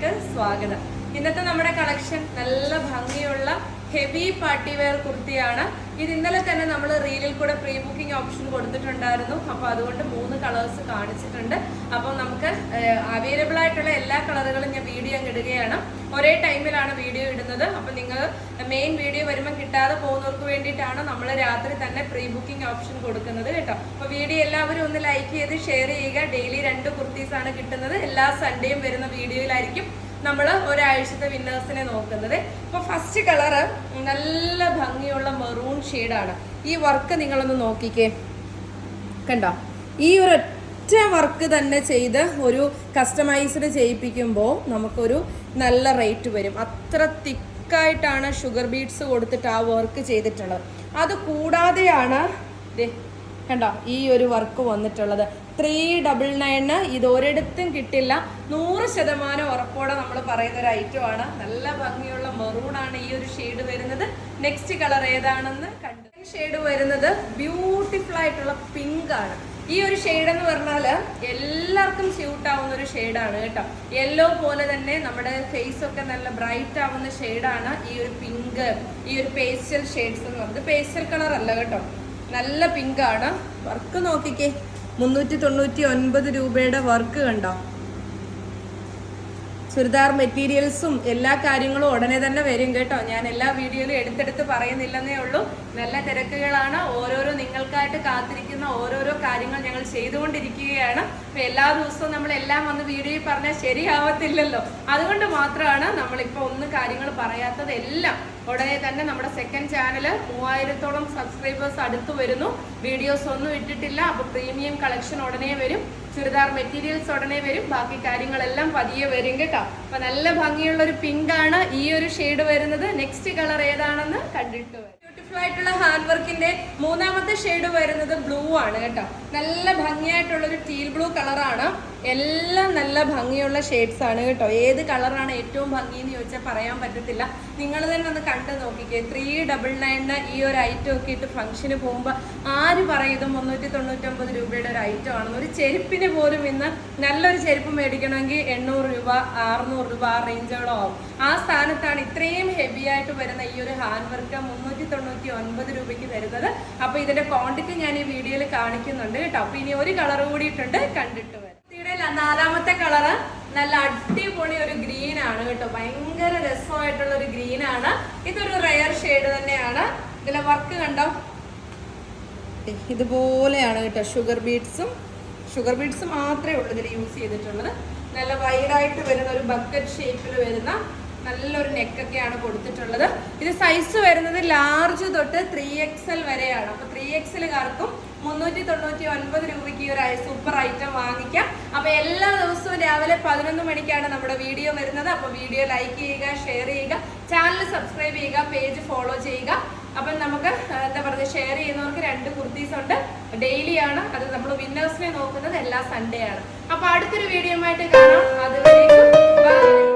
വ്ളോഗിലേക്ക് സ്വാഗതം. ഇന്നത്തെ നമ്മുടെ കളക്ഷൻ നല്ല ഭംഗിയുള്ള ഹെവി പാർട്ടി വെയർ കുർത്തിയാണ്. ഇത് ഇന്നലെ തന്നെ നമ്മൾ റീലിൽ കൂടെ പ്രീ ബുക്കിംഗ് ഓപ്ഷൻ കൊടുത്തിട്ടുണ്ടായിരുന്നു. അപ്പോൾ അതുകൊണ്ട് മൂന്ന് കളേഴ്സ് കാണിച്ചിട്ടുണ്ട്. അപ്പോൾ അവൈലബിൾ ആയിട്ടുള്ള എല്ലാ കളറുകളും ഞാൻ വീഡിയോ ഇടുകയാണ്. ഒരേ ടൈമിലാണ് വീഡിയോ ഇടുന്നത്. അപ്പം നിങ്ങൾ മെയിൻ വീഡിയോ വരുമ്പോൾ കിട്ടാതെ പോകുന്നവർക്ക് വേണ്ടിയിട്ടാണ് നമ്മൾ രാത്രി തന്നെ പ്രീ ബുക്കിംഗ് ഓപ്ഷൻ കൊടുക്കുന്നത് കേട്ടോ. അപ്പോൾ വീഡിയോ എല്ലാവരും ഒന്ന് ലൈക്ക് ചെയ്ത് ഷെയർ ചെയ്യുക. ഡെയിലി രണ്ട് കുർത്തീസാണ് കിട്ടുന്നത്. എല്ലാ സൺഡേയും വരുന്ന വീഡിയോയിലായിരിക്കും നമ്മൾ ഒരാഴ്ചത്തെ വിന്നേഴ്സിനെ നോക്കുന്നത്. ഇപ്പോൾ ഫസ്റ്റ് കളറ് നല്ല ഭംഗിയുള്ള മെറൂൺ ഷെയ്ഡാണ് ഈ വർക്ക് നിങ്ങളൊന്ന് നോക്കിക്കേ. കണ്ടോ? ഈ ഒരു ഒറ്റ വർക്ക് തന്നെ ചെയ്ത് ഒരു കസ്റ്റമൈസ്ഡ് ചെയ്യിപ്പിക്കുമ്പോൾ നമുക്കൊരു നല്ല റേറ്റ് വരും. അത്ര തിക്കായിട്ടാണ് ഷുഗർ ബീഡ്സ് കൊടുത്തിട്ട് ആ വർക്ക് ചെയ്തിട്ടുള്ളത്. അത് കൂടാതെയാണ് കണ്ടോ ഈ ഒരു വർക്ക് വന്നിട്ടുള്ളത്. ത്രീ ഡബിൾ നയന് ഇത് ഒരിടത്തും കിട്ടില്ല. നൂറ് ശതമാനം ഉറപ്പോടെ നമ്മൾ പറയുന്ന ഒരു ഐറ്റമാണ് നല്ല ഭംഗിയുള്ള മെറൂണാണ് ഈ ഒരു ഷെയ്ഡ് വരുന്നത്. നെക്സ്റ്റ് കളർ ഏതാണെന്ന് കണ്ടു. ഷെയ്ഡ് വരുന്നത് ബ്യൂട്ടിഫുൾ ആയിട്ടുള്ള പിങ്ക് ആണ്. ഈ ഒരു ഷെയ്ഡ് എന്ന് പറഞ്ഞാൽ എല്ലാവർക്കും സ്യൂട്ട് ആവുന്ന ഒരു ഷെയ്ഡാണ് കേട്ടോ. യെല്ലോ പോലെ തന്നെ നമ്മുടെ ഫേസ് ഒക്കെ നല്ല ബ്രൈറ്റ് ആവുന്ന ഷെയ്ഡാണ് ഈ ഒരു പിങ്ക് ഈ ഒരു പേസ്റ്റൽ ഷെയ്ഡ്സ് എന്ന് പറഞ്ഞത്. പേസ്റ്റൽ കളർ അല്ല കേട്ടോ. നല്ല പിങ്ക് ആണ് വർക്ക് നോക്കിക്കേ. മുന്നൂറ്റി തൊണ്ണൂറ്റി ഒൻപത് രൂപയുടെ വർക്ക് കണ്ടോ? ചുരിദാർ മെറ്റീരിയൽസും എല്ലാ കാര്യങ്ങളും ഉടനെ തന്നെ വരും കേട്ടോ. ഞാൻ എല്ലാ വീഡിയോയിലും എടുത്തെടുത്ത് പറയുന്നില്ലെന്നേ ഉള്ളൂ. നല്ല തിരക്കുകളാണ്. ഓരോരോ നിങ്ങൾക്കായിട്ട് കാത്തിരിക്കുന്ന ഓരോരോ കാര്യങ്ങൾ ഞങ്ങൾ ചെയ്തുകൊണ്ടിരിക്കുകയാണ്. അപ്പൊ എല്ലാ ദിവസവും നമ്മൾ എല്ലാം വന്ന് വീഡിയോയിൽ പറഞ്ഞാൽ ശരിയാവത്തില്ലല്ലോ. അതുകൊണ്ട് മാത്രമാണ് നമ്മളിപ്പോൾ ഒന്ന് കാര്യങ്ങൾ പറയാത്തത് എല്ലാം. ഉടനെ തന്നെ നമ്മുടെ സെക്കൻഡ് ചാനൽ മൂവായിരത്തോളം സബ്സ്ക്രൈബേഴ്സ് അടുത്ത് വരുന്നു. വീഡിയോസ് ഒന്നും ഇട്ടിട്ടില്ല. അപ്പൊ പ്രീമിയം കളക്ഷൻ ഉടനെ വരും. ചുരിദാർ മെറ്റീരിയൽസ് ഉടനെ വരും. ബാക്കി കാര്യങ്ങളെല്ലാം പതിയെ വരും കേട്ടോ. അപ്പൊ നല്ല ഭംഗിയുള്ള ഒരു പിങ്ക് ആണ് ഈ ഒരു ഷെയ്ഡ് വരുന്നത്. നെക്സ്റ്റ് കളർ ഏതാണെന്ന് കണ്ടിട്ട് വരും. ബ്യൂട്ടിഫുൾ ആയിട്ടുള്ള ഹാൻഡ് വർക്കിന്റെ മൂന്നാമത്തെ ഷെയ്ഡ് വരുന്നത് ബ്ലൂ ആണ് കേട്ടോ. നല്ല ഭംഗിയായിട്ടുള്ളൊരു ടീൽ ബ്ലൂ കളറാണ് എല്ലാം നല്ല ഭംഗിയുള്ള ഷെയ്ഡ്സ് ആണ് കേട്ടോ. ഏത് കളറാണ് ഏറ്റവും ഭംഗി എന്ന് ചോദിച്ചാൽ പറയാൻ പറ്റത്തില്ല. നിങ്ങൾ തന്നെ ഒന്ന് കണ്ടു നോക്കിക്കേ. ത്രീ ഡബിൾ നയന്റെ ഈ ഒരു ഐറ്റം ഒക്കെ ഇട്ട് ഫംഗ്ഷന് പോകുമ്പോൾ ആര് പറയും ഇത് മുന്നൂറ്റി തൊണ്ണൂറ്റൊമ്പത് രൂപയുടെ ഒരു ഐറ്റം ആണെന്ന്. ഒരു ചെരുപ്പിന് പോലും ഇന്ന് നല്ലൊരു ചെരുപ്പ് മേടിക്കണമെങ്കിൽ എണ്ണൂറ് രൂപ അറുന്നൂറ് രൂപ ആ റേഞ്ചോളം ആവും ആ സ്ഥാനത്താണ് ഇത്രയും ഹെവി ആയിട്ട് വരുന്ന ഈ ഒരു ഹാൻഡ് വർക്ക് മുന്നൂറ്റി തൊണ്ണൂറ്റി ഒൻപത് രൂപയ്ക്ക് വരുന്നത്. അപ്പോൾ ഇതിന്റെ ക്വാണ്ടിറ്റി ഞാൻ ഈ വീഡിയോയിൽ കാണിക്കുന്നുണ്ട് കേട്ടോ. അപ്പൊ ഇനി ഒരു കളർ കൂടിയിട്ടുണ്ട് കണ്ടിട്ട് നാലാമത്തെ കളറ് നല്ല അടിപൊളി ഒരു ഗ്രീൻ ആണ് കേട്ടോ. ഭയങ്കര രസമായിട്ടുള്ള ഒരു ഗ്രീൻ ആണ്. ഇതൊരു റയർ ഷെയ്ഡ് തന്നെയാണ്. ഇതിലെ വർക്ക് കണ്ടോ? ഇതുപോലെയാണ് കേട്ടോ ഷുഗർ ബീഡ്സും ഷുഗർ ബീഡ്സ് മാത്രമേ ഉള്ളൂ ഇതിൽ യൂസ് ചെയ്തിട്ടുള്ളത്. നല്ല വൈഡായിട്ട് വരുന്ന ഒരു ബക്കറ്റ് ഷേപ്പിൽ വരുന്ന നല്ലൊരു നെക്കൊക്കെയാണ് കൊടുത്തിട്ടുള്ളത്. ഇത് സൈസ് വരുന്നത് ലാർജ് തൊട്ട് ത്രീ എക്സൽ വരെയാണ്. അപ്പൊ ത്രീ എക്സലുകാർക്കും മുന്നൂറ്റി തൊണ്ണൂറ്റി ഒൻപത് രൂപയ്ക്ക് ഒരു സൂപ്പർ ഐറ്റം വാങ്ങിക്കാം. അപ്പോൾ എല്ലാ ദിവസവും രാവിലെ പതിനൊന്ന് മണിക്കാണ് നമ്മുടെ വീഡിയോ വരുന്നത്. അപ്പോൾ വീഡിയോ ലൈക്ക് ചെയ്യുക ഷെയർ ചെയ്യുക ചാനൽ സബ്സ്ക്രൈബ് ചെയ്യുക പേജ് ഫോളോ ചെയ്യുക. അപ്പം നമുക്ക് എന്താ പറയുക ഷെയർ ചെയ്യുന്നവർക്ക് രണ്ട് കുർത്തീസ് ഉണ്ട്. ഡെയിലി ആണ്. അത് നമ്മൾ വിന്നേഴ്സിനെ നോക്കുന്നത് എല്ലാ സൺഡേ ആണ്. അപ്പൊ അടുത്തൊരു വീഡിയോ ആയിട്ട് കാണാം. അതുവരേക്കും